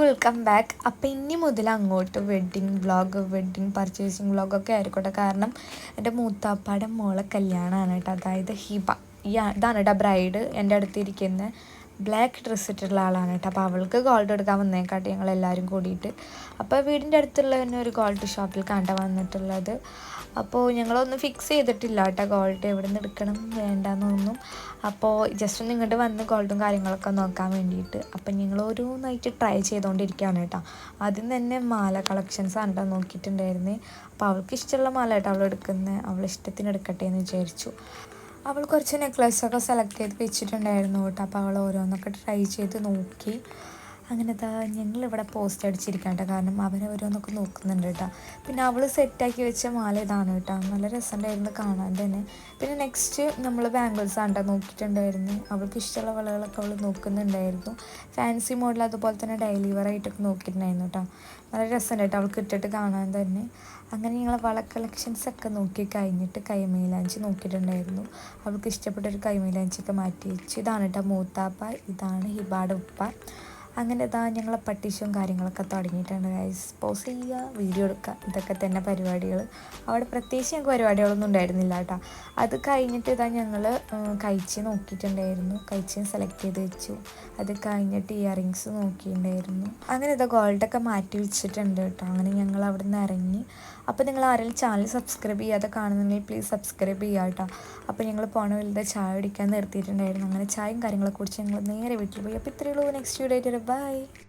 Welcome back അപ്പോൾ ഇനി മുതൽ അങ്ങോട്ട് വെഡ്ഡിങ് വ്ളോഗ് വെഡ്ഡിങ് പർച്ചേസിങ് വ്ളോഗൊക്കെ ആയിക്കോട്ടെ കാരണം എന്റെ മൂത്താപ്പാടെ മോളെ കല്യാണമാണ് കേട്ടോ. അതായത് ഹിബ. ഈ ഇതാണ് കേട്ടോ ബ്രൈഡ് എന്റെ അടുത്തിരിക്കുന്ന ബ്ലാക്ക് ഡ്രസ്സ് ഇട്ടിട്ടുള്ള ആളാണ് കേട്ടോ. അപ്പോൾ അവൾക്ക് ഗോൾഡ് എടുക്കാൻ വന്നേക്കാട്ടെ ഞങ്ങൾ എല്ലാവരും കൂടിയിട്ട്. അപ്പോൾ വീടിന്റെ അടുത്തുള്ള തന്നെ ഒരു ഗോൾഡ് ഷോപ്പിൽ കണ്ട വന്നിട്ടുള്ളത്. അപ്പോൾ ഞങ്ങളൊന്നും ഫിക്സ് ചെയ്തിട്ടില്ല കേട്ടോ ഗോൾഡ് എവിടെ നിന്ന് എടുക്കണം വേണ്ടെന്നൊന്നും അപ്പോൾ ജസ്റ്റ് ഒന്ന് ഇങ്ങോട്ട് വന്ന് ഗോൾഡും കാര്യങ്ങളൊക്കെ നോക്കാൻ വേണ്ടിയിട്ട്. അപ്പം ഞങ്ങൾ ഓരോന്നായിട്ട് ട്രൈ ചെയ്തുകൊണ്ടിരിക്കുകയാണ് കേട്ടോ. ആദ്യം തന്നെ മാല കളക്ഷൻസ് ആണ് കേട്ടോ നോക്കിയിട്ടുണ്ടായിരുന്നേ. അപ്പോൾ അവൾക്ക് ഇഷ്ടമുള്ള മാല കേട്ടോ അവൾ എടുക്കുന്നത് അവൾ ഇഷ്ടത്തിന് എടുക്കട്ടെ എന്ന് വിചാരിച്ചു. അവൾ കുറച്ച് നെക്ലസൊക്കെ സെലക്ട് ചെയ്ത് വെച്ചിട്ടുണ്ടായിരുന്നു കേട്ടോ. അപ്പോൾ അവൾ ഓരോന്നൊക്കെ ട്രൈ ചെയ്ത് നോക്കി. അങ്ങനെ ദാ ഞങ്ങളിവിടെ പോസ്റ്റ് അടിച്ചിരിക്കാം കേട്ടോ കാരണം അവരെ ഓരോന്നൊക്കെ നോക്കുന്നുണ്ട് കേട്ടോ. പിന്നെ അവൾ സെറ്റാക്കി വെച്ച മാല ഇതാണ് കേട്ടോ. നല്ല രസമുണ്ടായിരുന്നു കാണാൻ തന്നെ. പിന്നെ നെക്സ്റ്റ് നമ്മൾ ബാംഗിൾസ് ആണ് കേട്ടോ നോക്കിയിട്ടുണ്ടായിരുന്നു. അവൾക്ക് ഇഷ്ടമുള്ള വളകളൊക്കെ അവൾ നോക്കുന്നുണ്ടായിരുന്നു. ഫാൻസി മോഡൽ അതുപോലെ തന്നെ ഡെയിലി ആയിട്ടൊക്കെ നോക്കിയിട്ടുണ്ടായിരുന്നു കേട്ടോ. നല്ല രസമുണ്ട് അവൾക്ക് ഇട്ടിട്ട് കാണാൻ തന്നെ. അങ്ങനെ ഞങ്ങൾ വള കളക്ഷൻസ് ഒക്കെ നോക്കി കഴിഞ്ഞിട്ട് കൈമൈലാഞ്ചി നോക്കിയിട്ടുണ്ടായിരുന്നു. അവൾക്ക് ഇഷ്ടപ്പെട്ട ഒരു കൈമൈലാഞ്ചിയൊക്കെ മാറ്റി വെച്ചു. ഇതാണ് കേട്ടോ മൂത്താപ്പ ഇതാണ് ഹിബാട ഉപ്പ. അങ്ങനെ ഇതാ ഞങ്ങളെ പട്ടിഷും കാര്യങ്ങളൊക്കെ തുടങ്ങിയിട്ടുണ്ട് ഗൈസ് പോസ് ചെയ്യുക വീഡിയോ എടുക്കുക. ഇതൊക്കെ തന്നെ പരിപാടികൾ അവിടെ പ്രത്യേകിച്ച് ഞങ്ങൾക്ക് പരിപാടികളൊന്നും ഉണ്ടായിരുന്നില്ല കേട്ടോ. അത് കഴിഞ്ഞിട്ട് ഇതാ ഞങ്ങൾ കഴിച്ച് നോക്കിയിട്ടുണ്ടായിരുന്നു. കഴിച്ച് സെലക്ട് ചെയ്ത് വെച്ചു. അത് കഴിഞ്ഞിട്ട് ഇയറിങ്സ് നോക്കിയിട്ടുണ്ടായിരുന്നു. അങ്ങനെ ഇതാ ഗോൾഡൊക്കെ മാറ്റി വെച്ചിട്ടുണ്ട് കേട്ടോ. അങ്ങനെ ഞങ്ങൾ അവിടെ നിന്ന് ഇറങ്ങി. അപ്പോൾ നിങ്ങൾ ആരെങ്കിലും ചാനൽ സബ്സ്ക്രൈബ് ചെയ്യാതെ കാണുന്നുണ്ടെങ്കിൽ പ്ലീസ് സബ്സ്ക്രൈബ് ചെയ്യുക കേട്ടോ. അപ്പോൾ ഞങ്ങൾ പോണ വലുത് ചായ കുടിക്കാൻ നിർത്തിയിട്ടുണ്ടായിരുന്നു. അങ്ങനെ ചായയും കാര്യങ്ങളൊക്കെ കുറിച്ച് ഞങ്ങൾ നേരെ വീട്ടിൽ പോയി. അപ്പോൾ ഇത്രയേ ഉള്ളൂ. നെക്സ്റ്റ് വീഡിയോ ആയിട്ട് Bye.